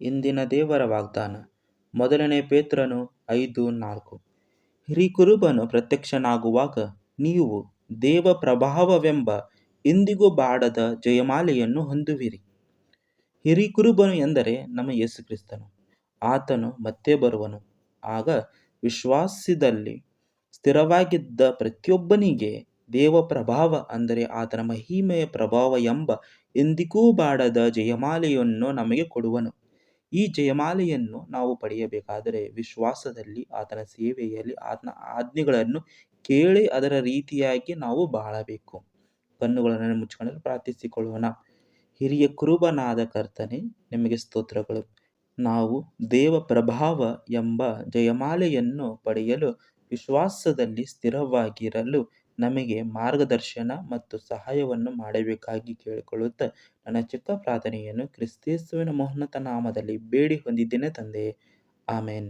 ಇಂದಿನ ದೇವರ ವಾಗ್ದಾನ. ಮೊದಲನೇ ಪೇತ್ರನು ಐದು ನಾಲ್ಕು. ಹಿರಿಕುರುಬನು ಪ್ರತ್ಯಕ್ಷನಾಗುವಾಗ ನೀವು ದೇವ ಪ್ರಭಾವವೆಂಬ ಇಂದಿಗೂ ಬಾಡದ ಜಯಮಾಲೆಯನ್ನು ಹೊಂದುವಿರಿ. ಹಿರಿಕುರುಬನು ಎಂದರೆ ನಮ್ಮ ಯೇಸು ಕ್ರಿಸ್ತನು. ಆತನು ಮತ್ತೆ ಬರುವನು. ಆಗ ವಿಶ್ವಾಸದಲ್ಲಿ ಸ್ಥಿರವಾಗಿದ್ದ ಪ್ರತಿಯೊಬ್ಬನಿಗೆ ದೇವ ಪ್ರಭಾವ ಅಂದರೆ ಆತನ ಮಹಿಮೆಯ ಪ್ರಭಾವ ಎಂಬ ಎಂದಿಗೂ ಬಾಡದ ಜಯಮಾಲೆಯನ್ನು ನಮಗೆ ಕೊಡುವನು. ಈ ಜಯಮಾಲೆಯನ್ನು ನಾವು ಪಡೆಯಬೇಕಾದರೆ ವಿಶ್ವಾಸದಲ್ಲಿ ಆತನ ಸೇವೆಯಲ್ಲಿ ಆತನ ಆಜ್ಞೆಗಳನ್ನು ಕೇಳಿ ಅದರ ರೀತಿಯಾಗಿ ನಾವು ಬಾಳಬೇಕು. ಕಣ್ಣುಗಳನ್ನು ಮುಚ್ಚಿಕೊಂಡು ಪ್ರಾರ್ಥಿಸಿಕೊಳ್ಳೋಣ. ಹಿರಿಯ ಕುರುಬನಾದ ಕರ್ತನೆ, ನಿಮಗೆ ಸ್ತೋತ್ರಗಳು. ನಾವು ದೇವ ಪ್ರಭಾವ ಎಂಬ ಜಯಮಾಲೆಯನ್ನು ಪಡೆಯಲು ವಿಶ್ವಾಸದಲ್ಲಿ ಸ್ಥಿರವಾಗಿರಲು ನಮಗೆ ಮಾರ್ಗದರ್ಶನ ಮತ್ತು ಸಹಾಯವನ್ನು ಮಾಡಬೇಕಾಗಿ ಕೇಳಿಕೊಳ್ಳುತ್ತಾ ನನ್ನ ಚಿಕ್ಕ ಪ್ರಾರ್ಥನೆಯನ್ನು ಕ್ರಿಸ್ತೇಸುವಿನ ಮೋಹನತ ನಾಮದಲ್ಲಿ ಬೇಡಿ ಹೊಂದಿದ್ದೇನೆ ತಂದೆಯೇ ಆಮೇನ್.